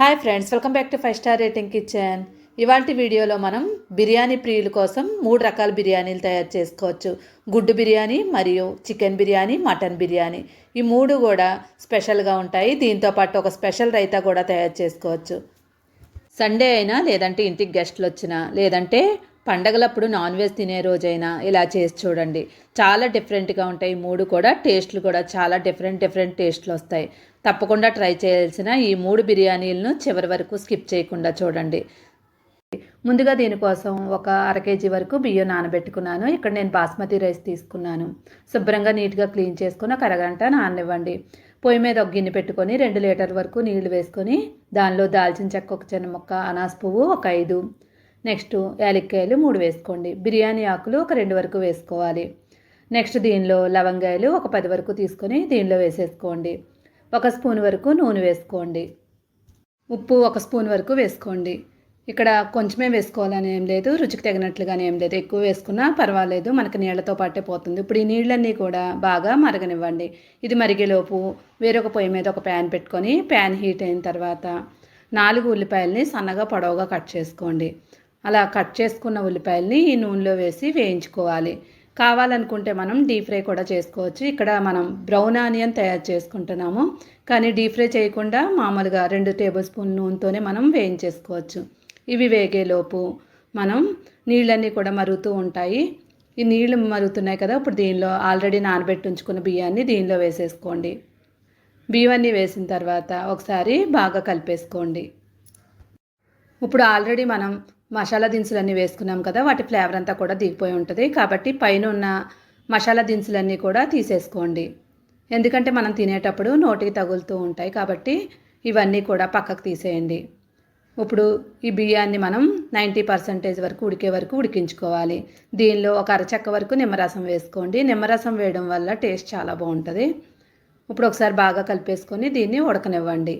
Hi friends welcome back to five star rating kitchen. ఇవాళ వీడియోలో మనం బిర్యానీ ప్రియుల కోసం మూడు రకాల బిర్యానీలు తయారు చేసుకోవచ్చు. గుడ్డు బిర్యానీ మరియు చికెన్ బిర్యానీ మటన్ బిర్యానీ. ఈ మూడు కూడా స్పెషల్గా ఉంటాయి. దీంతోపాటు ఒక స్పెషల్ రైతా కూడా తయారు చేసుకోవచ్చు. సండే అయినా లేదంటే ఇంటికి గెస్ట్లు వచ్చినా లేదంటే పండగలప్పుడు నాన్ వెజ్ తినే రోజైనా ఇలా చేసి చూడండి. చాలా డిఫరెంట్గా ఉంటాయి. మూడు కూడా టేస్ట్లు కూడా చాలా డిఫరెంట్ డిఫరెంట్ టేస్ట్లు వస్తాయి. తప్పకుండా ట్రై చేయాల్సిన ఈ మూడు బిర్యానీలను చివరి వరకు స్కిప్ చేయకుండా చూడండి. ముందుగా దీనికోసం ఒక అర కేజీ వరకు బియ్యం నానబెట్టుకున్నాను. ఇక్కడ నేను బాస్మతి రైస్ తీసుకున్నాను. శుభ్రంగా నీట్గా క్లీన్ చేసుకుని ఒక అరగంట నాననివ్వండి. పొయ్యి మీద ఒక గిన్నె పెట్టుకొని రెండు లీటర్ వరకు నీళ్ళు వేసుకొని దానిలో దాల్చిన చెక్క ఒక చిన్న ముక్క అనాస్ పువ్వు ఒక ఐదు. నెక్స్ట్ యాలక్కాయలు మూడు వేసుకోండి. బిర్యానీ ఆకులు ఒక రెండు వరకు వేసుకోవాలి. నెక్స్ట్ దీనిలో లవంగాయలు ఒక పది వరకు తీసుకొని దీనిలో వేసేసుకోండి. ఒక స్పూన్ వరకు నూనె వేసుకోండి. ఉప్పు ఒక స్పూన్ వరకు వేసుకోండి. ఇక్కడ కొంచెమే వేసుకోవాలని ఏం లేదు రుచికి తగినట్లుగానే ఏం లేదు. ఎక్కువ వేసుకున్నా పర్వాలేదు మనకి నీళ్ళతో పాటే పోతుంది. ఇప్పుడు ఈ నీళ్ళన్నీ కూడా బాగా మరగనివ్వండి. ఇది మరిగేలోపు వేరొక పొయ్యి మీద ఒక ప్యాన్ పెట్టుకొని ప్యాన్ హీట్ అయిన తర్వాత నాలుగు ఉల్లిపాయలని సన్నగా పొడవుగా కట్ చేసుకోండి. అలా కట్ చేసుకున్న ఉల్లిపాయల్ని ఈ నూనెలో వేసి వేయించుకోవాలి. కావాలనుకుంటే మనం డీప్ ఫ్రై కూడా చేసుకోవచ్చు. ఇక్కడ మనం బ్రౌన్ ఆనియన్ తయారు చేసుకుంటున్నాము. కానీ డీప్ ఫ్రై చేయకుండా మామూలుగా రెండు టేబుల్ స్పూన్ నూనెతోనే మనం వేయించేసుకోవచ్చు. ఇవి వేగేలోపు మనం నీళ్ళన్నీ కూడా మరుగుతూ ఉంటాయి. ఈ నీళ్ళు మరుగుతున్నాయి కదా ఇప్పుడు దీనిలో ఆల్రెడీ నానబెట్టి ఉంచుకున్న బియ్యాన్ని దీనిలో వేసేసుకోండి. బియ్యాన్ని వేసిన తర్వాత ఒకసారి బాగా కలిపేసుకోండి. ఇప్పుడు ఆల్రెడీ మనం మసాలా దినుసులన్నీ వేసుకున్నాం కదా వాటి ఫ్లేవర్ అంతా కూడా దిగిపోయి ఉంటుంది. కాబట్టి పైన ఉన్న మసాలా దినుసులన్నీ కూడా తీసేసుకోండి. ఎందుకంటే మనం తినేటప్పుడు నోటికి తగులుతూ ఉంటాయి కాబట్టి ఇవన్నీ కూడా పక్కకు తీసేయండి. ఇప్పుడు ఈ బియ్యాన్ని మనం నైంటీ పర్సెంటేజ్ వరకు ఉడికే వరకు ఉడికించుకోవాలి. దీనిలో ఒక అరచక్క వరకు నిమ్మరసం వేసుకోండి. నిమ్మరసం వేయడం వల్ల టేస్ట్ చాలా బాగుంటుంది. ఇప్పుడు ఒకసారి బాగా కలిపేసుకొని దీన్ని ఉడకనివ్వండి.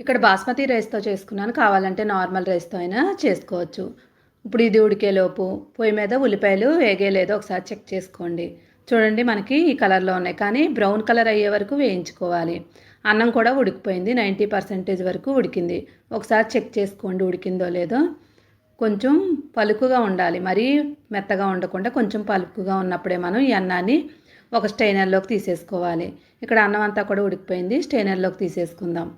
ఇక్కడ బాస్మతి రైస్తో చేసుకున్నాను. కావాలంటే నార్మల్ రైస్తో అయినా చేసుకోవచ్చు. ఇప్పుడు ఇది ఉడికేలోపు పొయ్యి మీద ఉల్లిపాయలు వేగే లేదో ఒకసారి చెక్ చేసుకోండి. చూడండి మనకి ఈ కలర్లో ఉన్నాయి. కానీ బ్రౌన్ కలర్ అయ్యే వరకు వేయించుకోవాలి. అన్నం కూడా ఉడికిపోయింది. నైంటీ పర్సెంటేజ్ వరకు ఉడికింది. ఒకసారి చెక్ చేసుకోండి ఉడికిందో లేదో. కొంచెం పలుకుగా ఉండాలి. మరీ మెత్తగా ఉండకుండా కొంచెం పలుకుగా ఉన్నప్పుడే మనం ఈ అన్నాన్ని ఒక స్టైనర్లోకి తీసేసుకోవాలి. ఇక్కడ అన్నం అంతా కూడా ఉడికిపోయింది. స్టైనర్లోకి తీసేసుకుందాం.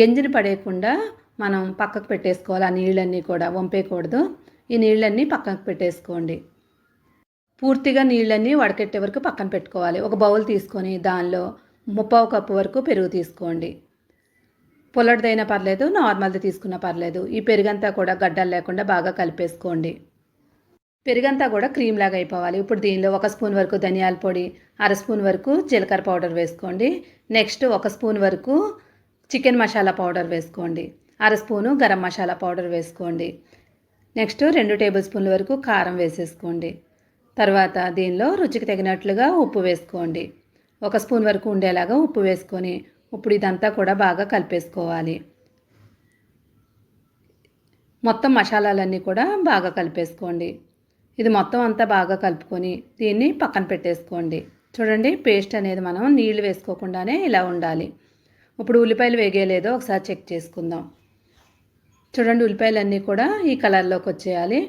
గింజని పడేయకుండా మనం పక్కకు పెట్టేసుకోవాలి. ఆ నీళ్ళన్నీ కూడా వంపేయకూడదు. ఈ నీళ్ళన్నీ పక్కకు పెట్టేసుకోండి. పూర్తిగా నీళ్ళన్నీ వడకెట్టే వరకు పక్కన పెట్టుకోవాలి. ఒక బౌల్ తీసుకొని దానిలో ముప్పావు కప్పు వరకు పెరుగు తీసుకోండి. పుల్లటిదైనా పర్లేదు నార్మల్ది తీసుకున్నా పర్లేదు. ఈ పెరుగంతా కూడా గడ్డలు లేకుండా బాగా కలిపేసుకోండి. పెరుగంతా కూడా క్రీమ్ లాగా అయిపోవాలి. ఇప్పుడు దీనిలో ఒక స్పూన్ వరకు ధనియాల పొడి అర స్పూన్ వరకు జీలకర్ర పౌడర్ వేసుకోండి. నెక్స్ట్ ఒక స్పూన్ వరకు చికెన్ మసాలా పౌడర్ వేసుకోండి. అర స్పూను గరం మసాలా పౌడర్ వేసుకోండి. నెక్స్ట్ రెండు టేబుల్ స్పూన్ల వరకు కారం వేసేసుకోండి. తర్వాత దీనిలో రుచికి తగినట్లుగా ఉప్పు వేసుకోండి. ఒక స్పూన్ వరకు ఉండేలాగా ఉప్పు వేసుకొని ఇప్పుడు ఇదంతా కూడా బాగా కలిపేసుకోవాలి. మొత్తం మసాలాలన్నీ కూడా బాగా కలిపేసుకోండి. ఇది మొత్తం అంతా బాగా కలుపుకొని దీన్ని పక్కన పెట్టేసుకోండి. చూడండి పేస్ట్ అనేది మనం నీళ్ళు వేసుకోకుండానే ఇలా ఉండాలి. ఇప్పుడు ఉల్లిపాయలు వేగేలేదో ఒకసారి చెక్ చేసుకుందాం. చూడండి ఉల్లిపాయలన్నీ కూడా ఈ కలర్లోకి వచ్చేయాలి.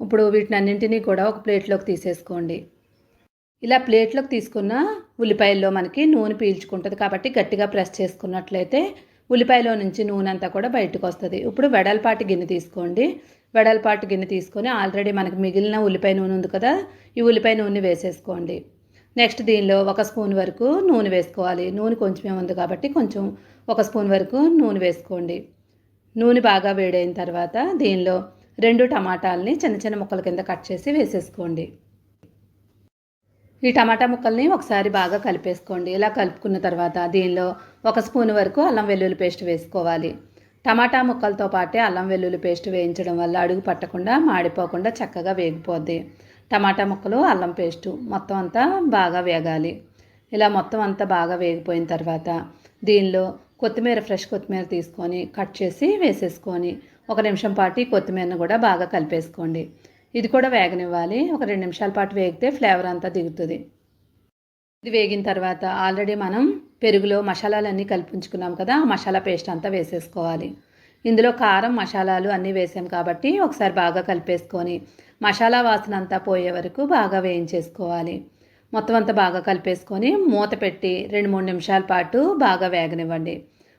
ఇప్పుడు వీటిని అన్నింటినీ కూడా ఒక ప్లేట్లోకి తీసేసుకోండి. ఇలా ప్లేట్లోకి తీసుకున్న ఉల్లిపాయల్లో మనకి నూనె పీల్చుకుంటుంది కాబట్టి గట్టిగా ప్రెస్ చేసుకున్నట్లయితే ఉల్లిపాయలో నుంచి నూనె అంతా కూడా బయటకు వస్తుంది. ఇప్పుడు వెడల్పాటి గిన్నె తీసుకోండి. వెడల్పాటు గిన్నె తీసుకొని ఆల్రెడీ మనకి మిగిలిన ఉల్లిపాయ నూనె ఉంది కదా ఈ ఉల్లిపాయ నూనె వేసేసుకోండి. నెక్స్ట్ దీనిలో ఒక స్పూన్ వరకు నూనె వేసుకోవాలి. నూనె కొంచెమే ఉంది కాబట్టి కొంచెం ఒక స్పూన్ వరకు నూనె వేసుకోండి. నూనె బాగా వేడైన తర్వాత దీనిలో రెండు టమాటాలని చిన్న చిన్న ముక్కల కింద కట్ చేసి వేసేసుకోండి. ఈ టమాటా ముక్కల్ని ఒకసారి బాగా కలిపేసుకోండి. ఇలా కలుపుకున్న తర్వాత దీనిలో ఒక స్పూన్ వరకు అల్లం వెల్లుల్లి పేస్ట్ వేసుకోవాలి. టమాటా ముక్కలతో పాటే అల్లం వెల్లుల్లి పేస్ట్ వేయించడం వల్ల అడుగు పట్టకుండా మాడిపోకుండా చక్కగా వేగిపోద్ది. టమాటా ముక్కలు అల్లం పేస్టు మొత్తం అంతా బాగా వేగాలి. ఇలా మొత్తం అంతా బాగా వేగిపోయిన తర్వాత దీనిలో కొత్తిమీర ఫ్రెష్ కొత్తిమీర తీసుకొని కట్ చేసి వేసేసుకొని ఒక నిమిషం పాటు కొత్తిమీరను కూడా బాగా కలిపేసుకోండి. ఇది కూడా వేగనివ్వాలి. ఒక రెండు నిమిషాల పాటు వేగితే ఫ్లేవర్ అంతా దిగుతుంది. ఇది వేగిన తర్వాత ఆల్రెడీ మనం పెరుగులో మసాలాలన్నీ కలిపించుకున్నాం కదా ఆ మసాలా పేస్ట్ అంతా వేసేసుకోవాలి. ఇందులో కారం మసాలాలు అన్నీ వేసాం కాబట్టి ఒకసారి బాగా కలిపేసుకొని మసాలా వాసన అంతా పోయే వరకు బాగా వేయించేసుకోవాలి. మొత్తం అంతా బాగా కలిపేసుకొని మూత పెట్టి రెండు మూడు నిమిషాల పాటు బాగా వేగనివ్వండి.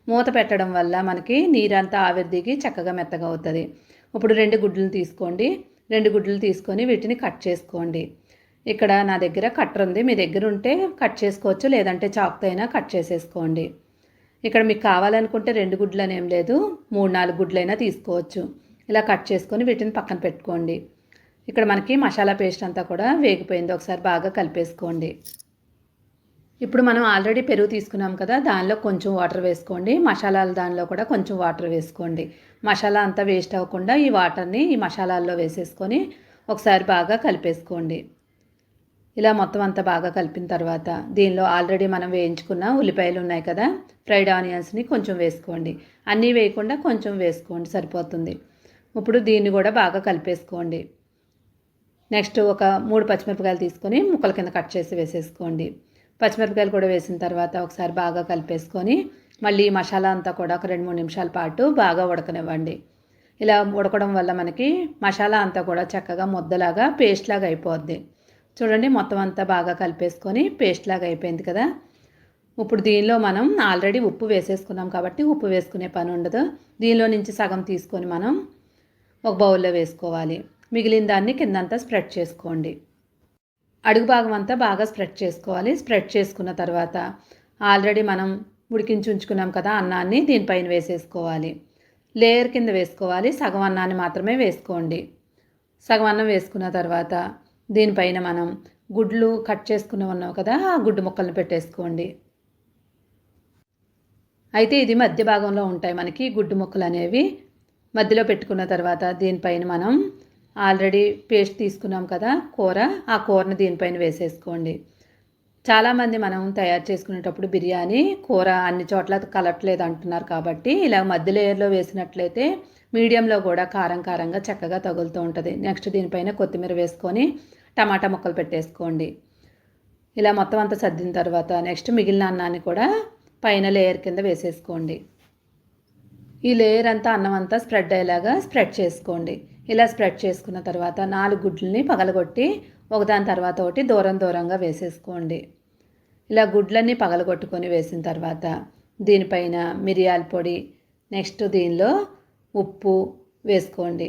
మూత పెట్టడం వల్ల మనకి నీరంతా ఆవిరి దిగి చక్కగా మెత్తగా అవుతుంది. ఇప్పుడు రెండు గుడ్లను తీసుకోండి. రెండు గుడ్లు తీసుకొని వీటిని కట్ చేసుకోండి. ఇక్కడ నా దగ్గర కట్టర్ ఉంది. మీ దగ్గర ఉంటే కట్ చేసుకోవచ్చు. లేదంటే చాకుతో అయినా కట్ చేసేసుకోండి. ఇక్కడ మీకు కావాలనుకుంటే రెండు గుడ్లు అని ఏం లేదు. మూడు నాలుగు గుడ్లైనా తీసుకోవచ్చు. ఇలా కట్ చేసుకొని వీటిని పక్కన పెట్టుకోండి. ఇక్కడ మనకి మసాలా పేస్ట్ అంతా కూడా వేగిపోయింది. ఒకసారి బాగా కలిపేసుకోండి. ఇప్పుడు మనం ఆల్రెడీ పెరుగు తీసుకున్నాం కదా దానిలో కొంచెం వాటర్ వేసుకోండి. మసాలాల దానిలో కూడా కొంచెం వాటర్ వేసుకోండి. మసాలా అంతా వేస్ట్ అవ్వకుండా ఈ వాటర్ని ఈ మసాలాల్లో వేసేసుకొని ఒకసారి బాగా కలిపేసుకోండి. ఇలా మొత్తం అంతా బాగా కలిపిన తర్వాత దీనిలో ఆల్రెడీ మనం వేయించుకున్న ఉల్లిపాయలు ఉన్నాయి కదా ఫ్రైడ్ ఆనియన్స్ని కొంచెం వేసుకోండి. అన్నీ వేయకుండా కొంచెం వేసుకోండి సరిపోతుంది. ఇప్పుడు దీన్ని కూడా బాగా కలిపేసుకోండి. నెక్స్ట్ ఒక మూడు పచ్చిమిరపకాయలు తీసుకొని ముక్కల కింద కట్ చేసి వేసేసుకోండి. పచ్చిమిరపకాయలు కూడా వేసిన తర్వాత ఒకసారి బాగా కలిపేసుకొని మళ్ళీ మసాలా అంతా కూడా ఒక రెండు మూడు నిమిషాల పాటు బాగా ఉడకనివ్వండి. ఇలా ఉడకడం వల్ల మనకి మసాలా అంతా కూడా చక్కగా ముద్దలాగా పేస్ట్ లాగా అయిపోద్ది. చూడండి మొత్తం అంతా బాగా కలిపేసుకొని పేస్ట్ లాగా అయిపోయింది కదా. ఇప్పుడు దీనిలో మనం ఆల్రెడీ ఉప్పు వేసేసుకున్నాం కాబట్టి ఉప్పు వేసుకునే పని ఉండదు. దీనిలో నుంచి సగం తీసుకొని మనం ఒక బౌల్లో వేసుకోవాలి. మిగిలిన దాన్ని కిందంతా స్ప్రెడ్ చేసుకోండి. అడుగు భాగం అంతా బాగా స్ప్రెడ్ చేసుకోవాలి. స్ప్రెడ్ చేసుకున్న తర్వాత ఆల్రెడీ మనం ఉడికించి ఉంచుకున్నాం కదా అన్నాన్ని దీనిపైన వేసేసుకోవాలి. లేయర్ కింద వేసుకోవాలి. సగం అన్నాన్ని మాత్రమే వేసుకోండి. సగం అన్నం వేసుకున్న తర్వాత దీనిపైన మనం గుడ్లు కట్ చేసుకుని ఉన్నాం కదా ఆ గుడ్డు ముక్కలను పెట్టేసుకోండి. అయితే ఇది మధ్య భాగంలో ఉంటాయి మనకి గుడ్డు ముక్కలు అనేవి. మధ్యలో పెట్టుకున్న తర్వాత దీనిపైన మనం ఆల్రెడీ పేస్ట్ తీసుకున్నాం కదా కూర ఆ కూరని దీనిపైన వేసేసుకోండి. చాలామంది మనం తయారు చేసుకునేటప్పుడు బిర్యానీ కూర అన్ని చోట్ల కలట్లేదు అంటున్నారు కాబట్టి ఇలా మధ్య లేయర్లో వేసినట్లయితే మీడియంలో కూడా కారం కారంగా చక్కగా తగులుతూ ఉంటుంది. నెక్స్ట్ దీనిపైన కొత్తిమీర వేసుకొని టమాటా ముక్కలు పెట్టేసుకోండి. ఇలా మొత్తం అంతా సర్దిన తర్వాత నెక్స్ట్ మిగిలిన అన్నాన్ని కూడా పైన లేయర్ కింద వేసేసుకోండి. ఈ లేయర్ అంతా అన్నం అంతా స్ప్రెడ్ అయ్యేలాగా స్ప్రెడ్ చేసుకోండి. ఇలా స్ప్రెడ్ చేసుకున్న తర్వాత నాలుగు గుడ్లని పగలగొట్టి ఒకదాని తర్వాత ఒకటి దూరం దూరంగా వేసేసుకోండి. ఇలా గుడ్లన్నీ పగలగొట్టుకొని వేసిన తర్వాత దీనిపైన మిరియాల పొడి నెక్స్ట్ దీనిలో ఉప్పు వేసుకోండి.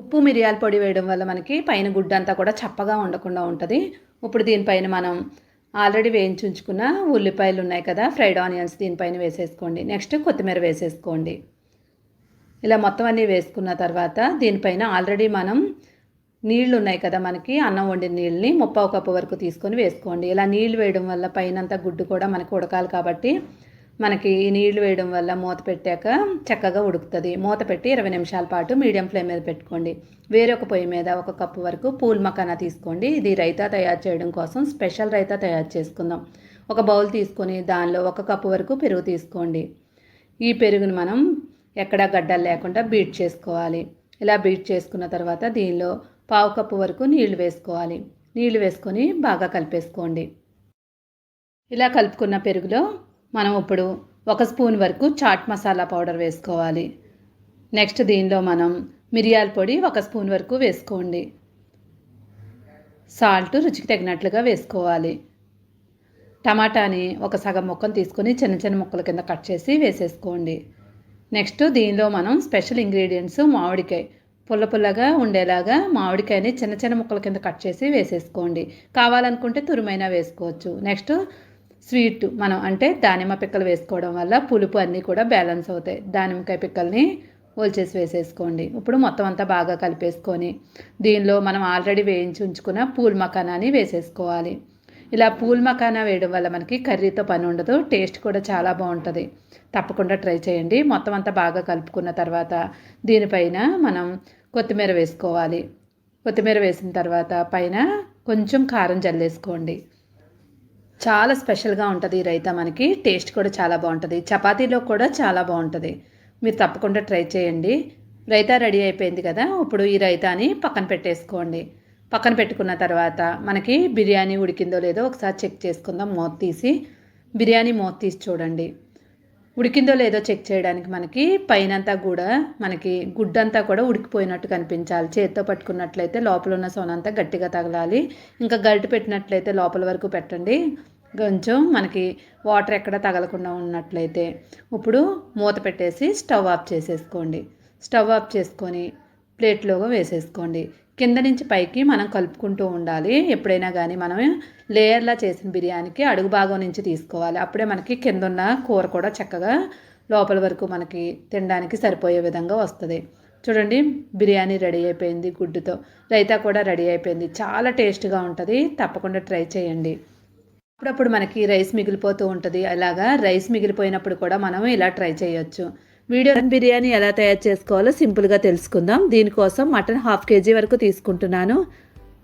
ఉప్పు మిరియాల పొడి వేయడం వల్ల మనకి పైన గుడ్డ అంతా కూడా చప్పగా ఉండకుండా ఉంటుంది. ఇప్పుడు దీనిపైన మనం ఆల్రెడీ వేయించి ఉంచుకున్న ఉల్లిపాయలు ఉన్నాయి కదా ఫ్రైడ్ ఆనియన్స్ దీనిపైన వేసేసుకోండి. నెక్స్ట్ కొత్తిమీర వేసేసుకోండి. ఇలా మొత్తం అన్నీ వేసుకున్న తర్వాత దీనిపైన ఆల్రెడీ మనం నీళ్ళు ఉన్నాయి కదా మనకి అన్నం వండిన నీళ్ళని ముప్పావు కప్పు వరకు తీసుకొని వేసుకోండి. ఇలా నీళ్ళు వేయడం వల్ల పైనంతా గుడ్డు కూడా మనకు ఉడకాలి కాబట్టి మనకి నీళ్ళు వేయడం వల్ల మూత పెట్టాక చక్కగా ఉడుకుతుంది. మూత పెట్టి ఇరవై నిమిషాల పాటు మీడియం ఫ్లేమ్ మీద పెట్టుకోండి. వేరొక పొయ్యి మీద ఒక కప్పు వరకు పూల్ మకానా తీసుకోండి. ఇది రైతా తయారు చేయడం కోసం స్పెషల్ రైతా తయారు చేసుకుందాం. ఒక బౌల్ తీసుకొని దానిలో ఒక కప్పు వరకు పెరుగు తీసుకోండి. ఈ పెరుగును మనం ఎక్కడా గడ్డలు లేకుండా బీట్ చేసుకోవాలి. ఇలా బీట్ చేసుకున్న తర్వాత దీనిలో పావు కప్పు వరకు నీళ్ళు వేసుకోవాలి. నీళ్ళు వేసుకొని బాగా కలిపేసుకోండి. ఇలా కలుపుకున్న పెరుగులో మనం ఇప్పుడు ఒక స్పూన్ వరకు చాట్ మసాలా పౌడర్ వేసుకోవాలి. నెక్స్ట్ దీనిలో మనం మిరియాల పొడి ఒక స్పూన్ వరకు వేసుకోండి. సాల్ట్ రుచికి తగినట్లుగా వేసుకోవాలి. టమాటాని ఒక సగం ముక్కను తీసుకొని చిన్న చిన్న ముక్కల కింద కట్ చేసి వేసేసుకోండి. నెక్స్ట్ దీనిలో మనం స్పెషల్ ఇంగ్రీడియంట్స్ మామిడికాయ. పుల్ల పుల్లగా ఉండేలాగా మామిడికాయని చిన్న చిన్న ముక్కల కింద కట్ చేసి వేసేసుకోండి. కావాలనుకుంటే తురుమైనా వేసుకోవచ్చు. నెక్స్ట్ స్వీట్ మనం అంటే దానిమ్మ పిక్కలు వేసుకోవడం వల్ల పులుపు అన్నీ కూడా బ్యాలెన్స్ అవుతాయి. దానిమ్మకాయ పిక్కల్ని ఒలిచేసి వేసేసుకోండి. ఇప్పుడు మొత్తం అంతా బాగా కలిపేసుకొని దీనిలో మనం ఆల్రెడీ వేయించి ఉంచుకున్న పూల్ మకానాని వేసేసుకోవాలి. ఇలా పూల్ మకానా వేయడం వల్ల మనకి కర్రీతో పని ఉండదు టేస్ట్ కూడా చాలా బాగుంటుంది. తప్పకుండా ట్రై చేయండి. మొత్తం అంతా బాగా కలుపుకున్న తర్వాత దీనిపైన మనం కొత్తిమీర వేసుకోవాలి. కొత్తిమీర వేసిన తర్వాత పైన కొంచెం కారం జల్లేసుకోండి. చాలా స్పెషల్గా ఉంటుంది ఈ రైతా మనకి. టేస్ట్ కూడా చాలా బాగుంటుంది. చపాతీలో కూడా చాలా బాగుంటుంది. మీరు తప్పకుండా ట్రై చేయండి. రైతా రెడీ అయిపోయింది కదా ఇప్పుడు ఈ రైతాని పక్కన పెట్టేసుకోండి. పక్కన పెట్టుకున్న తర్వాత మనకి బిర్యానీ ఉడికిందో లేదో ఒకసారి చెక్ చేసుకుందాం. మూత తీసి బిర్యానీ మూత తీసి చూడండి. ఉడికిందో లేదో చెక్ చేయడానికి మనకి పైనంతా కూడా మనకి గుడ్డంతా కూడా ఉడికిపోయినట్టు కనిపించాలి. చేత్తో పట్టుకున్నట్లయితే లోపల ఉన్న సోనంతా గట్టిగా తగలాలి. ఇంకా గరిట పెట్టినట్లయితే లోపల వరకు పెట్టండి. కొంచెం మనకి వాటర్ ఎక్కడ తగలకుండా ఉన్నట్లయితే ఇప్పుడు మూత పెట్టేసి స్టవ్ ఆఫ్ చేసేసుకోండి. స్టవ్ ఆఫ్ చేసుకొని ప్లేట్లోగా వేసేసుకోండి. కింద నుంచి పైకి మనం కలుపుకుంటూ ఉండాలి. ఎప్పుడైనా కానీ మనం లేయర్లా చేసిన బిర్యానీకి అడుగు భాగం నుంచి తీసుకోవాలి. అప్పుడే మనకి కింద ఉన్న కూర కూడా చక్కగా లోపల వరకు మనకి తినడానికి సరిపోయే విధంగా వస్తుంది. చూడండి బిర్యానీ రెడీ అయిపోయింది గుడ్డుతో. రైతా కూడా రెడీ అయిపోయింది. చాలా టేస్ట్గా ఉంటుంది. తప్పకుండా ట్రై చేయండి. అప్పుడప్పుడు మనకి రైస్ మిగిలిపోతూ ఉంటుంది. అలాగా రైస్ మిగిలిపోయినప్పుడు కూడా మనం ఇలా ట్రై చేయొచ్చు. వీడియో బిర్యానీ ఎలా తయారు చేసుకోవాలో సింపుల్గా తెలుసుకుందాం. దీనికోసం మటన్ హాఫ్ కేజీ వరకు తీసుకుంటున్నాను.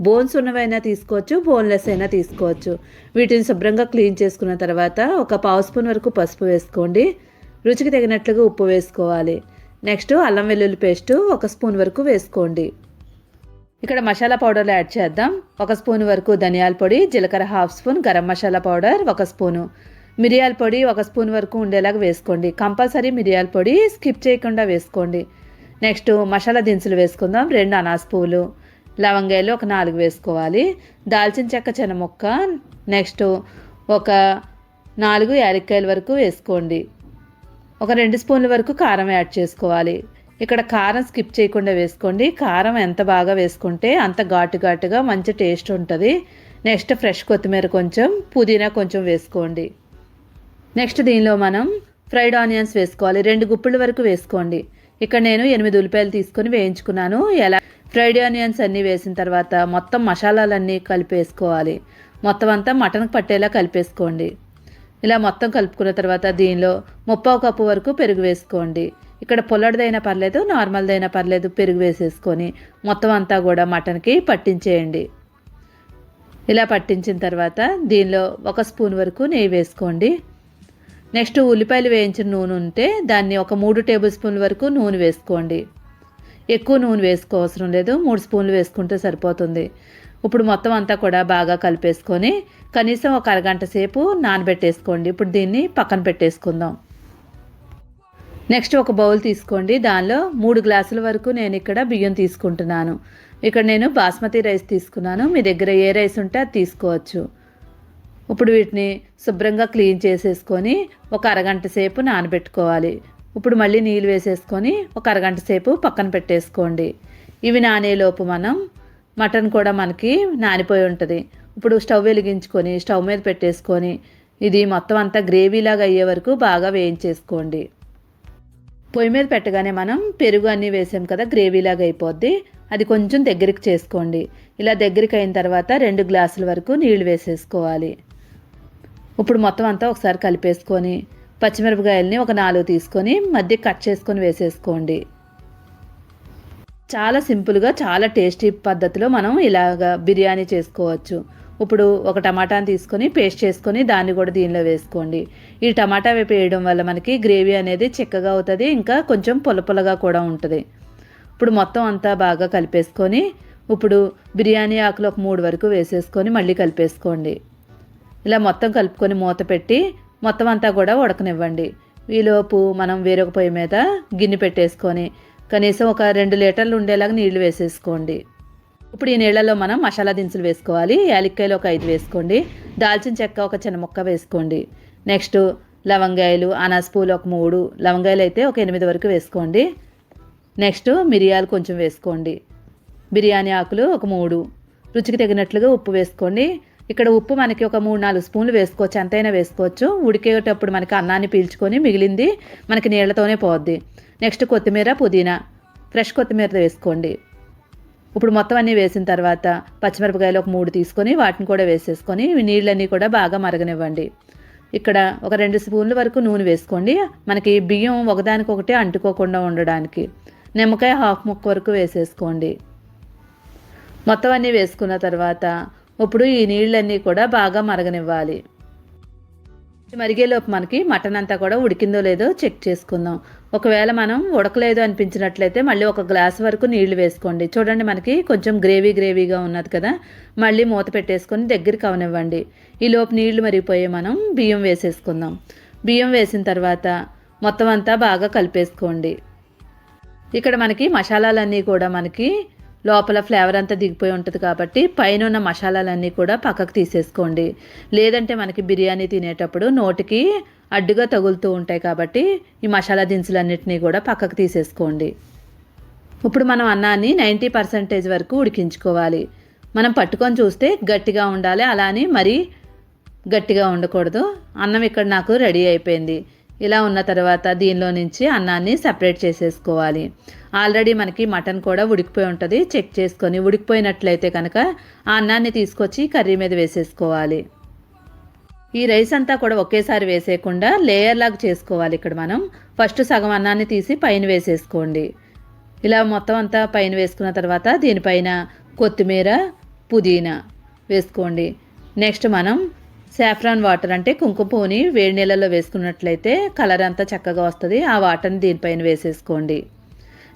బోన్స్ ఉన్నవైనా తీసుకోవచ్చు బోన్లెస్ అయినా తీసుకోవచ్చు. వీటిని శుభ్రంగా క్లీన్ చేసుకున్న తర్వాత ఒక పావు స్పూన్ వరకు పసుపు వేసుకోండి. రుచికి తగినట్లుగా ఉప్పు వేసుకోవాలి. నెక్స్ట్ అల్లం వెల్లుల్లి పేస్ట్ ఒక స్పూన్ వరకు వేసుకోండి. ఇక్కడ మసాలా పౌడర్లు యాడ్ చేద్దాం. ఒక స్పూన్ వరకు ధనియాల పొడి జీలకర్ర half spoon garam masala powder ఒక స్పూను. మిరియాల పొడి ఒక స్పూన్ వరకు ఉండేలాగా వేసుకోండి. కంపల్సరీ మిరియాల పొడి స్కిప్ చేయకుండా వేసుకోండి. నెక్స్ట్ మసాలా దినుసులు వేసుకుందాం. రెండు అనాస్ పువ్వులు లవంగాయలు ఒక నాలుగు వేసుకోవాలి. దాల్చిన చెక్క చెన ముక్క నెక్స్ట్ ఒక నాలుగు యాలక్కాయల వరకు వేసుకోండి. ఒక రెండు స్పూన్ల వరకు కారం యాడ్ చేసుకోవాలి. ఇక్కడ కారం స్కిప్ చేయకుండా వేసుకోండి. కారం ఎంత బాగా వేసుకుంటే అంత ఘాటు ఘాటుగా మంచి టేస్ట్ ఉంటుంది. నెక్స్ట్ ఫ్రెష్ కొత్తిమీర కొంచెం పుదీనా కొంచెం వేసుకోండి. నెక్స్ట్ దీనిలో మనం ఫ్రైడ్ ఆనియన్స్ వేసుకోవాలి. రెండు గుప్పిళ్ళ వరకు వేసుకోండి. ఇక్కడ నేను ఎనిమిది ఉల్లిపాయలు తీసుకొని వేయించుకున్నాను. ఎలా ఫ్రైడ్ ఆనియన్స్ అన్నీ వేసిన తర్వాత మొత్తం మసాలాలన్నీ కలిపేసుకోవాలి. మొత్తం అంతా మటన్కి పట్టేలా కలిపేసుకోండి. ఇలా మొత్తం కలుపుకున్న తర్వాత దీనిలో ముప్పావు కప్పు వరకు పెరుగు వేసుకోండి. ఇక్కడ పొల్లడిదైనా పర్లేదు నార్మల్దైనా పర్లేదు పెరుగు వేసేసుకొని మొత్తం అంతా కూడా మటన్కి పట్టించేయండి. ఇలా పట్టించిన తర్వాత దీనిలో ఒక స్పూన్ వరకు నెయ్యి వేసుకోండి. నెక్స్ట్ ఉల్లిపాయలు వేయించిన నూనె ఉంటే దాన్ని ఒక మూడు టేబుల్ స్పూన్ల వరకు నూనె వేసుకోండి. ఎక్కువ నూనె వేసుకోవసరం లేదు. మూడు స్పూన్లు వేసుకుంటే సరిపోతుంది. ఇప్పుడు మొత్తం అంతా కూడా బాగా కలిపేసుకొని కనీసం ఒక అరగంట సేపు నానబెట్టేసుకోండి. ఇప్పుడు దీన్ని పక్కన పెట్టేసుకుందాం. నెక్స్ట్ ఒక బౌల్ తీసుకోండి. దానిలో మూడు గ్లాసుల వరకు నేను ఇక్కడ బియ్యం తీసుకుంటున్నాను. ఇక్కడ నేను బాస్మతి రైస్ తీసుకున్నాను. మీ దగ్గర ఏ రైస్ ఉంటే అది తీసుకోవచ్చు. ఇప్పుడు వీటిని శుభ్రంగా క్లీన్ చేసేసుకొని ఒక అరగంట సేపు నానబెట్టుకోవాలి. ఇప్పుడు మళ్ళీ నీళ్ళు వేసేసుకొని ఒక అరగంట సేపు పక్కన పెట్టేసుకోండి. ఇవి నానేలోపు మనం మటన్ కూడా మనకి నానిపోయి ఉంటుంది. ఇప్పుడు స్టవ్ వెలిగించుకొని స్టవ్ మీద పెట్టేసుకొని ఇది మొత్తం అంతా గ్రేవీలాగా అయ్యే వరకు బాగా వేయించేసుకోండి. పొయ్యి మీద పెట్టగానే మనం పెరుగు అన్నీ వేసాం కదా గ్రేవీలాగా అయిపోద్ది. అది కొంచెం దగ్గరికి చేసుకోండి. ఇలా దగ్గరికి అయిన తర్వాత రెండు గ్లాసుల వరకు నీళ్ళు వేసేసుకోవాలి. ఇప్పుడు మొత్తం అంతా ఒకసారి కలిపేసుకొని పచ్చిమిరపకాయలని ఒక నాలుగు తీసుకొని మధ్య కట్ చేసుకొని వేసేసుకోండి. చాలా సింపుల్గా చాలా టేస్టీ పద్ధతిలో మనం ఇలాగ బిర్యానీ చేసుకోవచ్చు. ఇప్పుడు ఒక టమాటాని తీసుకొని పేస్ట్ చేసుకొని దాన్ని కూడా దీనిలో వేసుకోండి. ఈ టమాటా వేయడం వల్ల మనకి గ్రేవీ అనేది చిక్కగా అవుతుంది ఇంకా కొంచెం పొలపొలగా కూడా ఉంటుంది. ఇప్పుడు మొత్తం అంతా బాగా కలిపేసుకొని ఇప్పుడు బిర్యానీ ఆకులు ఒక మూడు వరకు వేసేసుకొని మళ్ళీ కలిపేసుకోండి. ఇలా మొత్తం కలుపుకొని మూత పెట్టి మొత్తం అంతా కూడా ఉడకనివ్వండి. ఈలోపు మనం వేరొక పొయ్యి మీద గిన్నె పెట్టేసుకొని కనీసం ఒక రెండు లీటర్లు ఉండేలాగా నీళ్ళు వేసేసుకోండి. ఇప్పుడు ఈ నీళ్ళలో మనం మసాలా దినుసులు వేసుకోవాలి. యాలక్కాయలు ఒక ఐదు వేసుకోండి. దాల్చిన చెక్క ఒక చిన్న ముక్క వేసుకోండి. నెక్స్ట్ లవంగాయలు అనాస్ పూలు ఒక మూడు లవంగాయలు అయితే ఒక ఎనిమిది వరకు వేసుకోండి. నెక్స్ట్ మిరియాలు కొంచెం వేసుకోండి. బిర్యానీ ఆకులు ఒక మూడు. రుచికి తగినట్లుగా ఉప్పు వేసుకోండి. ఇక్కడ ఉప్పు మనకి ఒక మూడు నాలుగు స్పూన్లు వేసుకోవచ్చు ఎంతైనా వేసుకోవచ్చు. ఉడికేటప్పుడు మనకి అన్నాన్ని పీల్చుకొని మిగిలింది మనకి నీళ్ళతోనే పోద్ది. నెక్స్ట్ కొత్తిమీర పుదీనా. ఫ్రెష్ కొత్తిమీర వేసుకోండి. ఇప్పుడు మొత్తం అన్నీ వేసిన తర్వాత పచ్చిమిరపకాయలు ఒక మూడు తీసుకొని వాటిని కూడా వేసేసుకొని నీళ్ళన్నీ కూడా బాగా మరగనివ్వండి. ఇక్కడ ఒక రెండు స్పూన్ల వరకు నూనె వేసుకోండి. మనకి బియ్యం ఒకదానికొకటి అంటుకోకుండా ఉండడానికి. నిమ్మకాయ హాఫ్ ముక్క వరకు వేసేసుకోండి. మొత్తం అన్నీ వేసుకున్న తర్వాత ఇప్పుడు ఈ నీళ్ళన్నీ కూడా బాగా మరగనివ్వాలి. మరిగేలోపు మనకి మటన్ అంతా కూడా ఉడికిందో లేదో చెక్ చేసుకుందాం. ఒకవేళ మనం ఉడకలేదు అనిపించినట్లయితే మళ్ళీ ఒక గ్లాస్ వరకు నీళ్ళు వేసుకోండి. చూడండి మనకి కొంచెం గ్రేవీ గ్రేవీగా ఉన్నది కదా. మళ్ళీ మూత పెట్టేసుకొని దగ్గరికి అవనివ్వండి. ఈ లోపు నీళ్ళు మరిగిపోయి మనం బియ్యం వేసేసుకుందాం. బియ్యం వేసిన తర్వాత మొత్తం అంతా బాగా కలిపేసుకోండి. ఇక్కడ మనకి మసాలాలన్నీ కూడా మనకి లోపల ఫ్లేవర్ అంతా దిగిపోయి ఉంటుంది కాబట్టి పైన ఉన్న మసాలాలన్నీ కూడా పక్కకు తీసేసుకోండి. లేదంటే మనకి బిర్యానీ తినేటప్పుడు నోటికి అడ్డుగా తగులుతూ ఉంటాయి కాబట్టి ఈ మసాలా దినుసులన్నింటినీ కూడా పక్కకు తీసేసుకోండి. ఇప్పుడు మనం అన్నాన్ని నైంటీ పర్సెంటేజ్ వరకు ఉడికించుకోవాలి. మనం పట్టుకొని చూస్తే గట్టిగా ఉండాలి. అలా అని మరీ గట్టిగా ఉండకూడదు. అన్నం ఇక్కడ నాకు రెడీ అయిపోయింది. ఇలా ఉన్న తర్వాత దీనిలో నుంచి అన్నాన్ని సపరేట్ చేసేసుకోవాలి. ఆల్రెడీ మనకి మటన్ కూడా ఉడికిపోయి ఉంటుంది. చెక్ చేసుకొని ఉడికిపోయినట్లయితే కనుక ఆ అన్నాన్ని తీసుకొచ్చి కర్రీ మీద వేసేసుకోవాలి. ఈ రైస్ అంతా కూడా ఒకేసారి వేసేయకుండా లేయర్ లాగా చేసుకోవాలి ఇక్కడ మనం. ఫస్ట్ సగం అన్నాన్ని తీసి పైన వేసేసుకోండి. ఇలా మొత్తం అంతా పైన వేసుకున్న తర్వాత దీనిపైన కొత్తిమీర పుదీనా వేసుకోండి. నెక్స్ట్ మనం సాఫ్రాన్ వాటర్ అంటే కుంకుమ వేడి నీళ్ళలో వేసుకున్నట్లయితే కలర్ అంతా చక్కగా వస్తుంది. ఆ వాటర్ని దీనిపైన వేసేసుకోండి.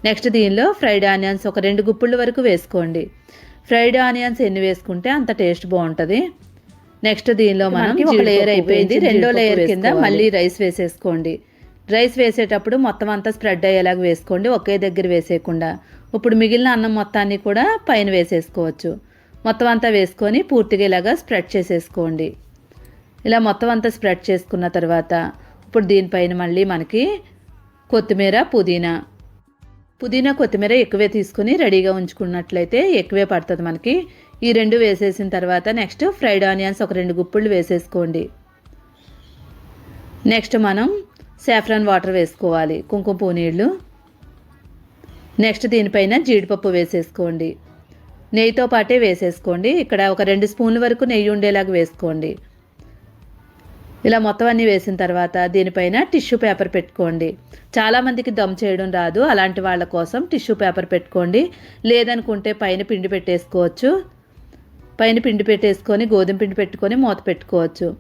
నెక్స్ట్ దీనిలో ఫ్రైడ్ ఆనియన్స్ ఒక రెండు గుప్పుళ్ళ వరకు వేసుకోండి. ఫ్రైడ్ ఆనియన్స్ ఎన్ని వేసుకుంటే అంత టేస్ట్ బాగుంటుంది. నెక్స్ట్ దీనిలో మనం ఒక లేయర్ అయిపోయింది. రెండో లేయర్ కింద మళ్ళీ రైస్ వేసేసుకోండి. రైస్ వేసేటప్పుడు మొత్తం అంతా స్ప్రెడ్ అయ్యేలాగా వేసుకోండి. ఒకే దగ్గర వేసేయకుండా. ఇప్పుడు మిగిలిన అన్నం మొత్తాన్ని కూడా పైన వేసేసుకోవచ్చు. మొత్తం అంతా వేసుకొని పూర్తిగా ఇలాగా స్ప్రెడ్ చేసేసుకోండి. ఇలా మొత్తం అంతా స్ప్రెడ్ చేసుకున్న తర్వాత ఇప్పుడు దీనిపైన మళ్ళీ మనకి కొత్తిమీర పుదీనా పుదీనా కొత్తిమీర ఎక్కువే తీసుకుని రెడీగా ఉంచుకున్నట్లయితే ఎక్కువే పడుతుంది మనకి. ఈ రెండు వేసేసిన తర్వాత నెక్స్ట్ ఫ్రైడ్ ఆనియన్స్ ఒక రెండు గుప్పుళ్ళు వేసేసుకోండి. నెక్స్ట్ మనం సాఫ్రాన్ వాటర్ వేసుకోవాలి కుంకుమ పువ్వు నీళ్ళు నెక్స్ట్ దీనిపైన జీడిపప్పు వేసేసుకోండి. నెయ్యితో పాటే వేసేసుకోండి. ఇక్కడ ఒక రెండు స్పూన్ల వరకు నెయ్యి ఉండేలాగా వేసుకోండి. ఇలా మొత్తం అన్నీ వేసిన తర్వాత దీనిపైన టిష్యూ పేపర్ పెట్టుకోండి. చాలామందికి దమ్ చేయడం రాదు. అలాంటి వాళ్ళ కోసం టిష్యూ పేపర్ పెట్టుకోండి. లేదనుకుంటే పైన పిండి పెట్టేసుకోవచ్చు. పైన పిండి పెట్టేసుకొని గోధుమ పిండి పెట్టుకొని మూత పెట్టుకోవచ్చు.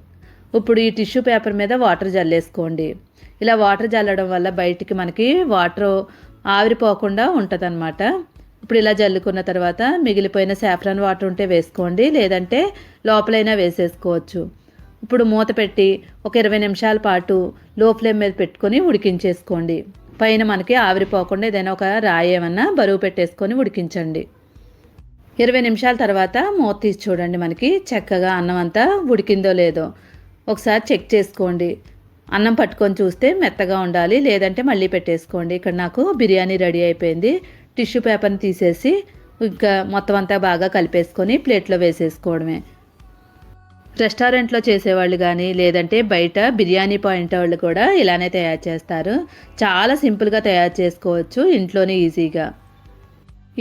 ఇప్పుడు ఈ టిష్యూ పేపర్ మీద వాటర్ జల్లేసుకోండి. ఇలా వాటర్ జల్లడం వల్ల బయటికి మనకి వాటర్ ఆవిరిపోకుండా ఉంటుందన్నమాట. ఇప్పుడు ఇలా జల్లుకున్న తర్వాత మిగిలిపోయిన సాఫ్రాన్ వాటర్ ఉంటే వేసుకోండి. లేదంటే లోపలైనా వేసేసుకోవచ్చు. ఇప్పుడు మూత పెట్టి ఒక ఇరవై నిమిషాల పాటు లో ఫ్లేమ్ మీద పెట్టుకొని ఉడికించేసుకోండి. పైన మనకి ఆవిరిపోకుండా ఏదైనా ఒక రాయి ఏమన్నా బరువు పెట్టేసుకొని ఉడికించండి. ఇరవై నిమిషాల తర్వాత మూత తీసి చూడండి మనకి చక్కగా అన్నం అంతా ఉడికిందో లేదో. ఒకసారి చెక్ చేసుకోండి. అన్నం పట్టుకొని చూస్తే మెత్తగా ఉండాలి లేదంటే మళ్ళీ పెట్టేసుకోండి. ఇక్కడ నాకు బిర్యానీ రెడీ అయిపోయింది. టిష్యూ పేపర్ని తీసేసి ఇంకా మొత్తం అంతా బాగా కలిపేసుకొని ప్లేట్లో వేసేసుకోవడమే. రెస్టారెంట్లో చేసేవాళ్ళు కానీ లేదంటే బయట బిర్యానీ పాయింట్ వాళ్ళు కూడా ఇలానే తయారు చేస్తారు. చాలా సింపుల్గా తయారు చేసుకోవచ్చు ఇంట్లోనే ఈజీగా.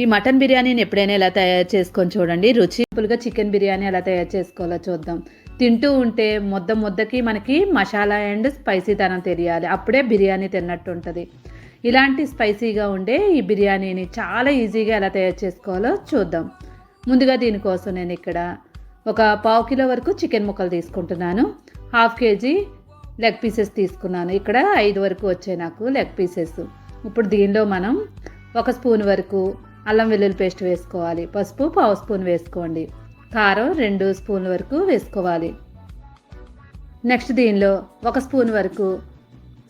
ఈ మటన్ బిర్యానీని ఎప్పుడైనా ఇలా తయారు చేసుకొని చూడండి. రుచి సింపుల్గా చికెన్ బిర్యానీ ఎలా తయారు చేసుకోవాలో చూద్దాం. తింటూ ఉంటే ముద్ద ముద్దకి మనకి మసాలా అండ్ స్పైసీతనం తెలియాలి. అప్పుడే బిర్యానీ తిన్నట్టు ఉంటుంది. ఇలాంటి స్పైసీగా ఉండే ఈ బిర్యానీని చాలా ఈజీగా ఎలా తయారు చేసుకోవాలో చూద్దాం. ముందుగా దీనికోసం నేను ఇక్కడ ఒక పావు కిలో వరకు చికెన్ ముక్కలు తీసుకుంటున్నాను. హాఫ్ కేజీ లెగ్ పీసెస్ తీసుకున్నాను. ఇక్కడ ఐదు వరకు వచ్చాయి నాకు లెగ్ పీసెస్. ఇప్పుడు దీనిలో మనం ఒక స్పూన్ వరకు అల్లం వెల్లుల్లి పేస్ట్ వేసుకోవాలి. పసుపు పావు స్పూన్ వేసుకోండి. కారం రెండు స్పూన్ల వరకు వేసుకోవాలి. నెక్స్ట్ దీనిలో ఒక స్పూన్ వరకు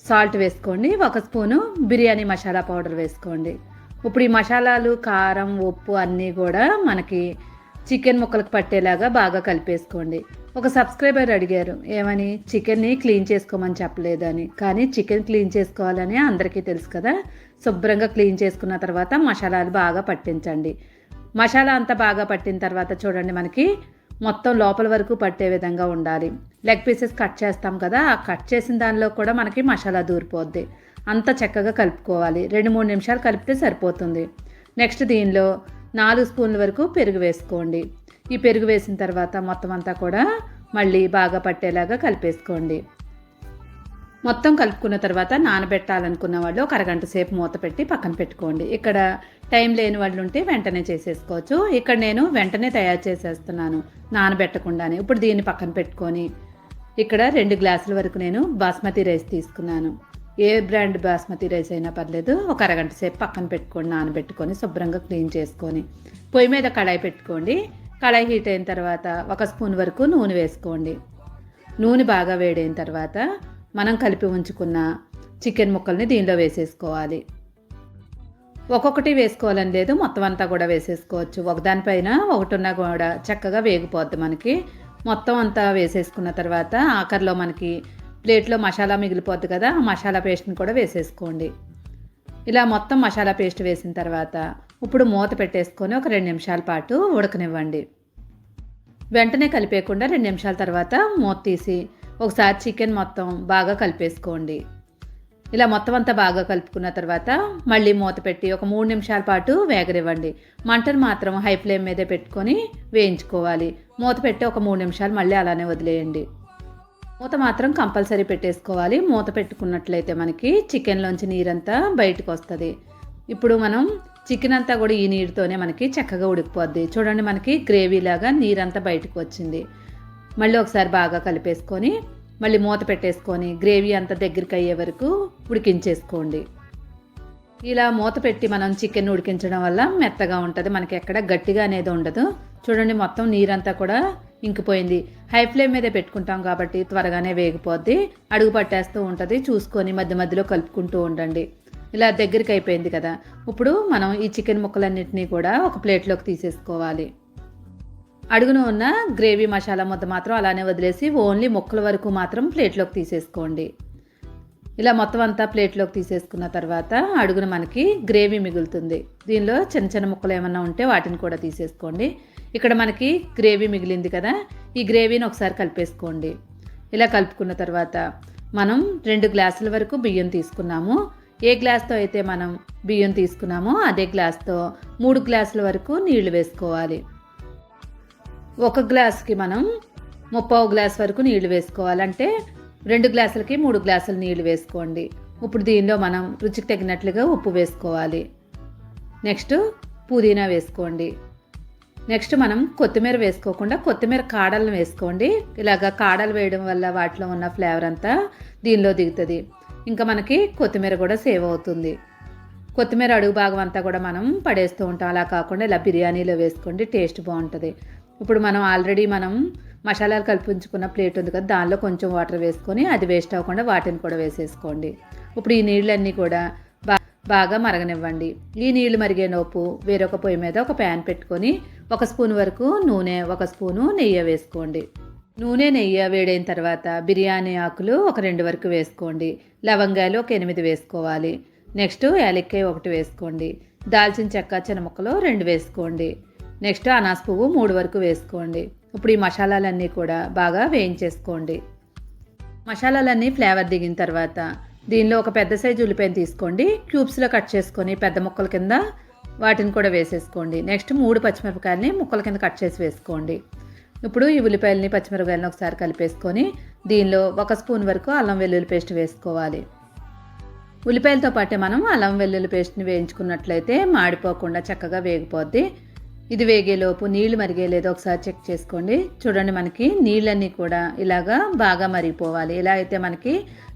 సాల్ట్ వేసుకోండి. ఒక స్పూను బిర్యానీ మసాలా పౌడర్ వేసుకోండి. ఇప్పుడు ఈ మసాలాలు కారం ఉప్పు అన్నీ కూడా మనకి చికెన్ ముక్కలకు పట్టేలాగా బాగా కలిపేసుకోండి. ఒక సబ్స్క్రైబర్ అడిగారు ఏమని? చికెన్ని క్లీన్ చేసుకోమని చెప్పలేదని. కానీ చికెన్ క్లీన్ చేసుకోవాలని అందరికీ తెలుసు కదా. శుభ్రంగా క్లీన్ చేసుకున్న తర్వాత మసాలాలు బాగా పట్టించండి. మసాలా అంతా బాగా పట్టిన తర్వాత చూడండి మనకి మొత్తం లోపల వరకు పట్టే విధంగా ఉండాలి. లెగ్ పీసెస్ కట్ చేస్తాం కదా ఆ కట్ చేసిన దానిలో కూడా మనకి మసాలా దూరిపోద్ది. అంత చక్కగా కలుపుకోవాలి. రెండు మూడు నిమిషాలు కలిపితే సరిపోతుంది. నెక్స్ట్ దీనిలో నాలుగు స్పూన్ల వరకు పెరుగు వేసుకోండి. ఈ పెరుగు వేసిన తర్వాత మొత్తం అంతా కూడా మళ్ళీ బాగా పట్టేలాగా కలిపేసుకోండి. మొత్తం కలుపుకున్న తర్వాత నానబెట్టాలనుకున్న వాళ్ళు ఒక అరగంట సేపు మూత పెట్టి పక్కన పెట్టుకోండి. ఇక్కడ టైం లేని వాళ్ళు ఉంటే వెంటనే చేసేసుకోవచ్చు. ఇక్కడ నేను వెంటనే తయారు చేసేస్తున్నాను నానబెట్టకుండానే. ఇప్పుడు దీన్ని పక్కన పెట్టుకొని ఇక్కడ రెండు గ్లాసుల వరకు నేను బాస్మతి రైస్ తీసుకున్నాను. ఏ బ్రాండ్ బాస్మతి రైస్ అయినా పర్లేదు ఒక అరగంట సేపు పక్కన పెట్టుకొని నానబెట్టుకొని శుభ్రంగా క్లీన్ చేసుకొని పొయ్యి మీద కడాయి పెట్టుకోండి. కడాయి హీట్ అయిన తర్వాత ఒక స్పూన్ వరకు నూనె వేసుకోండి. నూనె బాగా వేడైన తర్వాత మనం కలిపి ఉంచుకున్న చికెన్ ముక్కల్ని దీనిలో వేసేసుకోవాలి. ఒక్కొక్కటి వేసుకోవాలని లేదు మొత్తం అంతా కూడా వేసేసుకోవచ్చు. ఒకదానిపైన ఒకటిన్నా కూడా చక్కగా వేగిపోద్ది మనకి. మొత్తం అంతా వేసేసుకున్న తర్వాత ఆఖరిలో మనకి ప్లేట్లో మసాలా మిగిలిపోద్ది కదా ఆ మసాలా పేస్ట్ని కూడా వేసేసుకోండి. ఇలా మొత్తం మసాలా పేస్ట్ వేసిన తర్వాత ఇప్పుడు మూత పెట్టేసుకొని ఒక రెండు నిమిషాల పాటు ఉడకనివ్వండి. వెంటనే కలిపేయకుండా రెండు నిమిషాల తర్వాత మూత తీసి ఒకసారి చికెన్ మొత్తం బాగా కలిపేసుకోండి. ఇలా మొత్తం అంతా బాగా కలుపుకున్న తర్వాత మళ్ళీ మూత పెట్టి ఒక మూడు నిమిషాల పాటు వేగనివ్వండి. మంటను మాత్రం హై ఫ్లేమ్ మీదే పెట్టుకొని వేయించుకోవాలి. మూత పెట్టి ఒక మూడు నిమిషాలు మళ్ళీ అలానే వదిలేయండి. మూత మాత్రం కంపల్సరీ పెట్టేసుకోవాలి. మూత పెట్టుకున్నట్లయితే మనకి చికెన్లోంచి నీరంతా బయటకు వస్తుంది. ఇప్పుడు మనం చికెన్ అంతా కూడా ఈ నీరుతోనే మనకి చక్కగా ఉడికిపోద్ది. చూడండి మనకి గ్రేవీ లాగా నీరంతా బయటకు వచ్చింది. మళ్ళీ ఒకసారి బాగా కలిపేసుకొని మళ్ళీ మూత పెట్టేసుకొని గ్రేవీ అంతా దగ్గరికి అయ్యే వరకు ఉడికించేసుకోండి. ఇలా మూత పెట్టి మనం చికెన్ ఉడికించడం వల్ల మెత్తగా ఉంటుంది. మనకి ఎక్కడ గట్టిగా అనేది ఉండదు. చూడండి మొత్తం నీరంతా కూడా ఇంకిపోయింది. హై ఫ్లేమ్ మీదే పెట్టుకుంటాం కాబట్టి త్వరగానే వేగిపోద్ది. అడుగు పట్టేస్తూ ఉంటుంది. చూసుకొని మధ్య మధ్యలో కలుపుకుంటూ ఉండండి. ఇలా దగ్గరికి అయిపోయింది కదా. ఇప్పుడు మనం ఈ చికెన్ ముక్కలన్నింటినీ కూడా ఒక ప్లేట్లోకి తీసేసుకోవాలి. అడుగున ఉన్న గ్రేవీ మసాలా ముద్ద మాత్రం అలానే వదిలేసి ఓన్లీ ముక్కల వరకు మాత్రం ప్లేట్లోకి తీసేసుకోండి. ఇలా మొత్తం అంతా ప్లేట్లోకి తీసేసుకున్న తర్వాత అడుగున మనకి గ్రేవీ మిగులుతుంది. దీనిలో చిన్న చిన్న ముక్కలు ఏమన్నా ఉంటే వాటిని కూడా తీసేసుకోండి. ఇక్కడ మనకి గ్రేవీ మిగిలింది కదా. ఈ గ్రేవీని ఒకసారి కలిపేసుకోండి. ఇలా కలుపుకున్న తర్వాత మనం రెండు గ్లాసుల వరకు బియ్యం తీసుకున్నాము. ఏ గ్లాస్తో అయితే మనం బియ్యం తీసుకున్నామో అదే గ్లాస్తో మూడు గ్లాసుల వరకు నీళ్ళు వేసుకోవాలి. ఒక గ్లాస్కి మనం ముప్పావు గ్లాస్ వరకు నీళ్ళు వేసుకోవాలంటే రెండు గ్లాసులకి మూడు గ్లాసులు నీళ్ళు వేసుకోండి. ఇప్పుడు దీనిలో మనం రుచికి తగినట్లుగా ఉప్పు వేసుకోవాలి. నెక్స్ట్ పుదీనా వేసుకోండి. నెక్స్ట్ మనం కొత్తిమీర వేసుకోకుండా కొత్తిమీర కాడలను వేసుకోండి. ఇలాగ కాడలు వేయడం వల్ల వాటిలో ఉన్న ఫ్లేవర్ అంతా దీనిలో దిగుతుంది. ఇంకా మనకి కొత్తిమీర కూడా సేవ్ అవుతుంది. కొత్తిమీర అడుగు భాగం అంతా కూడా మనం పడేస్తూ ఉంటాం. అలా కాకుండా ఇలా బిర్యానీలో వేసుకోండి టేస్ట్ బాగుంటుంది. ఇప్పుడు మనం ఆల్రెడీ మనం మసాలాలు కల్పించుకున్న ప్లేట్ ఉంది కదా దానిలో కొంచెం వాటర్ వేసుకొని అది వేస్ట్ అవ్వకుండా వాటిని కూడా వేసేసుకోండి. ఇప్పుడు ఈ నీళ్ళన్నీ కూడా బాగా మరగనివ్వండి. ఈ నీళ్ళు మరిగే నోపు వేరొక పొయ్యి మీద ఒక ప్యాన్ పెట్టుకొని ఒక స్పూన్ వరకు నూనె ఒక స్పూను నెయ్యి వేసుకోండి. నూనె నెయ్యి వేడైన తర్వాత బిర్యానీ ఆకులు ఒక రెండు వరకు వేసుకోండి. లవంగాలు ఒక ఎనిమిది వేసుకోవాలి. నెక్స్ట్ యాలక్కాయ ఒకటి వేసుకోండి. దాల్చిన చెక్క చిన్న ముక్కలు రెండు వేసుకోండి. నెక్స్ట్ అనాస్ పువ్వు మూడు వరకు వేసుకోండి. ఇప్పుడు ఈ మసాలాలన్నీ కూడా బాగా వేయించేసుకోండి. మసాలాలన్నీ ఫ్లేవర్ దిగిన తర్వాత దీనిలో ఒక పెద్ద సైజు ఉల్లిపాయను తీసుకోండి. క్యూబ్స్లో కట్ చేసుకొని పెద్ద ముక్కల కింద వాటిని కూడా వేసేసుకోండి. నెక్స్ట్ మూడు పచ్చిమిరపకాయలని ముక్కల కింద కట్ చేసి వేసుకోండి. ఇప్పుడు ఈ ఉల్లిపాయలని పచ్చిమిరపకాయలని ఒకసారి కలిపేసుకొని దీనిలో ఒక స్పూన్ వరకు అల్లం వెల్లుల్లి పేస్ట్ వేసుకోవాలి. ఉల్లిపాయలతో పాటే మనం అల్లం వెల్లుల్లి పేస్ట్ని వేయించుకున్నట్లయితే మాడిపోకుండా చక్కగా వేగిపోద్ది. ఇది వేగేలోపు నీళ్ళు మరిగేలేదో ఒకసారి చెక్ చేసుకోండి. చూడండి మనకి నీళ్ళన్నీ కూడా ఇలాగా బాగా మరిగిపోవాలి. ఇలా అయితే మనకి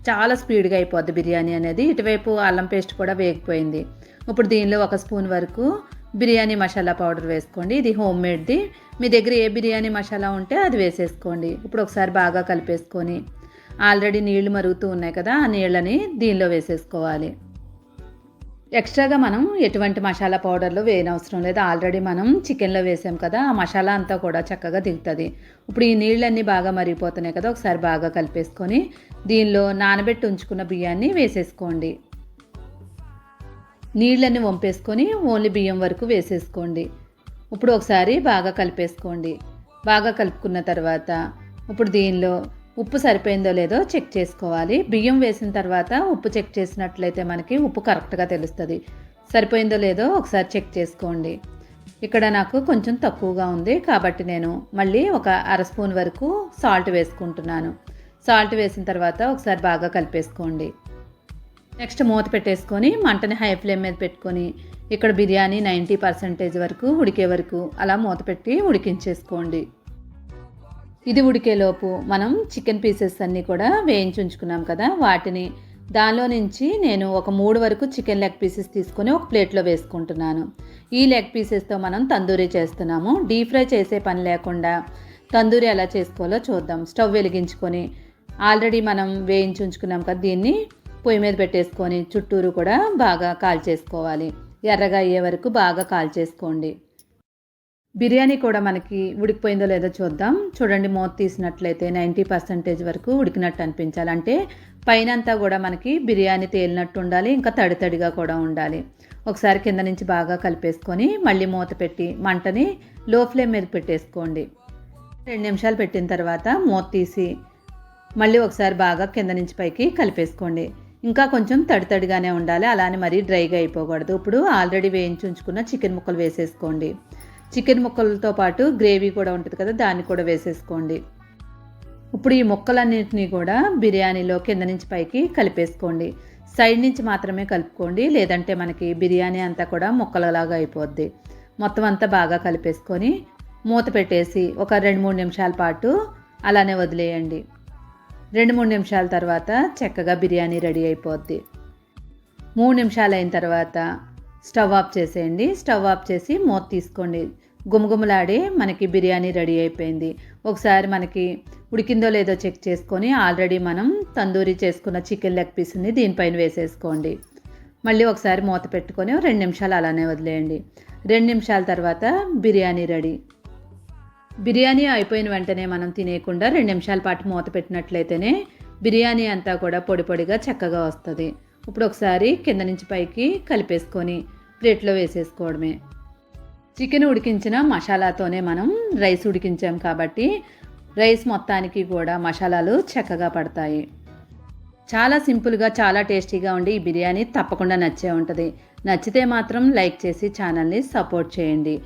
చాలా స్పీడ్గా అయిపోద్ది బిర్యానీ అనేది. ఇటువైపు అల్లం పేస్ట్ కూడా వేగిపోయింది. ఇప్పుడు దీనిలో ఒక స్పూన్ వరకు బిర్యానీ మసాలా పౌడర్ వేసుకోండి. ఇది హోమ్ మేడ్ది. మీ దగ్గర ఏ బిర్యానీ మసాలా ఉంటే అది వేసేసుకోండి. ఇప్పుడు ఒకసారి బాగా కలిపేసుకొని ఆల్రెడీ నీళ్ళు మరుగుతూ ఉన్నాయి కదా ఆ నీళ్ళని దీనిలో వేసేసుకోవాలి. ఎక్స్ట్రాగా మనం ఎటువంటి మసాలా పౌడర్లు వేయనవసరం లేదు. ఆల్రెడీ మనం చికెన్లో వేసాం కదా ఆ మసాలా అంతా కూడా చక్కగా దిగుతుంది. ఇప్పుడు ఈ నీళ్ళన్నీ బాగా మరిగిపోతున్నాయి కదా ఒకసారి బాగా కలిపేసుకొని దీనిలో నానబెట్టి ఉంచుకున్న బియ్యాన్ని వేసేసుకోండి. నీళ్ళన్నీ వంపేసుకొని ఓన్లీ బియ్యం వరకు వేసేసుకోండి. ఇప్పుడు ఒకసారి బాగా కలిపేసుకోండి. బాగా కలుపుకున్న తర్వాత ఇప్పుడు దీనిలో ఉప్పు సరిపోయిందో లేదో చెక్ చేసుకోవాలి. బియ్యం వేసిన తర్వాత ఉప్పు చెక్ చేసినట్లయితే మనకి ఉప్పు కరెక్ట్గా తెలుస్తుంది. సరిపోయిందో లేదో ఒకసారి చెక్ చేసుకోండి. ఇక్కడ నాకు కొంచెం తక్కువగా ఉంది. కాబట్టి నేను మళ్ళీ ఒక అర స్పూన్ వరకు సాల్ట్ వేసుకుంటున్నాను. సాల్ట్ వేసిన తర్వాత ఒకసారి బాగా కలిపేసుకోండి. నెక్స్ట్ మూత పెట్టేసుకొని మంటని హై ఫ్లేమ్ మీద పెట్టుకొని ఇక్కడ బిర్యానీ నైంటీ పర్సెంటేజ్ వరకు ఉడికే వరకు అలా మూత పెట్టి ఉడికించేసుకోండి. ఇది ఉడికేలోపు మనం చికెన్ పీసెస్ అన్నీ కూడా వేయించి ఉంచుకున్నాం కదా వాటిని. దానిలో నుంచి నేను ఒక మూడు వరకు చికెన్ లెగ్ పీసెస్ తీసుకొని ఒక ప్లేట్లో వేసుకుంటున్నాను. ఈ లెగ్ పీసెస్తో మనం తందూరీ చేస్తున్నాము. డీప్ ఫ్రై చేసే పని లేకుండా తందూరి ఎలా చేసుకోవాలో చూద్దాం. స్టవ్ వెలిగించుకొని ఆల్రెడీ మనం వేయించి ఉంచుకున్నాం కదా దీన్ని పొయ్యి మీద పెట్టేసుకొని చుట్టూరు కూడా బాగా కాల్చేసుకోవాలి. ఎర్రగా అయ్యే వరకు బాగా కాల్చేసుకోండి. బిర్యానీ కూడా మనకి ఉడికిపోయిందో లేదో చూద్దాం. చూడండి మూత తీసినట్లయితే నైంటీ పర్సెంటేజ్ వరకు ఉడికినట్టు అనిపించాలి. అంటే పైన అంతా కూడా మనకి బిర్యానీ తేలినట్టు ఉండాలి ఇంకా తడి తడిగా కూడా ఉండాలి. ఒకసారి కింద నుంచి బాగా కలిపేసుకొని మళ్ళీ మూత పెట్టి మంటని లో ఫ్లేమ్ మీద పెట్టేసుకోండి. రెండు నిమిషాలు పెట్టిన తర్వాత మూత తీసి మళ్ళీ ఒకసారి బాగా కింద నుంచి పైకి కలిపేసుకోండి. ఇంకా కొంచెం తడి తడిగానే ఉండాలి అలానే మరీ డ్రైగా అయిపోకూడదు. ఇప్పుడు ఆల్రెడీ వేయించి ఉంచుకున్న చికెన్ ముక్కలు వేసేసుకోండి. చికెన్ ముక్కలతో పాటు గ్రేవీ కూడా ఉంటుంది కదా దాన్ని కూడా వేసేసుకోండి. ఇప్పుడు ఈ ముక్కలన్నింటినీ కూడా బిర్యానీలో కింద నుంచి పైకి కలిపేసుకోండి. సైడ్ నుంచి మాత్రమే కలుపుకోండి లేదంటే మనకి బిర్యానీ అంతా కూడా ముక్కలలాగా అయిపోద్ది. మొత్తం అంతా బాగా కలిపేసుకొని మూత పెట్టేసి ఒక రెండు మూడు నిమిషాల పాటు అలానే వదిలేయండి. రెండు మూడు నిమిషాల తర్వాత చక్కగా బిర్యానీ రెడీ అయిపోద్ది. మూడు నిమిషాలు అయిన తర్వాత స్టవ్ ఆఫ్ చేసేయండి. స్టవ్ ఆఫ్ చేసి మూత తీసుకోండి. గుమగుమలాడి మనకి బిర్యానీ రెడీ అయిపోయింది. ఒకసారి మనకి ఉడికిందో లేదో చెక్ చేసుకొని ఆల్రెడీ మనం తందూరి చేసుకున్న చికెన్ లెగ్ పీస్ని దీనిపైన వేసేసుకోండి. మళ్ళీ ఒకసారి మూత పెట్టుకొని రెండు నిమిషాలు అలానే వదిలేయండి. రెండు నిమిషాల తర్వాత బిర్యానీ రెడీ. బిర్యానీ అయిపోయిన వెంటనే మనం తినేయకుండా రెండు నిమిషాల పాటు మూత పెట్టినట్లయితేనే బిర్యానీ అంతా కూడా పొడి పొడిగా చక్కగా వస్తుంది. ఇప్పుడు ఒకసారి కింద నుంచి పైకి కలిపేసుకొని ప్లేట్లో వేసేసుకోవడమే. చికెన్ ఉడికించిన మసాలాతోనే మనం రైస్ ఉడికించాం కాబట్టి రైస్ మొత్తానికి కూడా మసాలాలు చక్కగా పడతాయి. చాలా సింపుల్గా చాలా టేస్టీగా ఉండి ఈ బిర్యానీ తప్పకుండా నచ్చే ఉంటుంది. నచ్చితే మాత్రం లైక్ చేసి ఛానల్ని సపోర్ట్ చేయండి.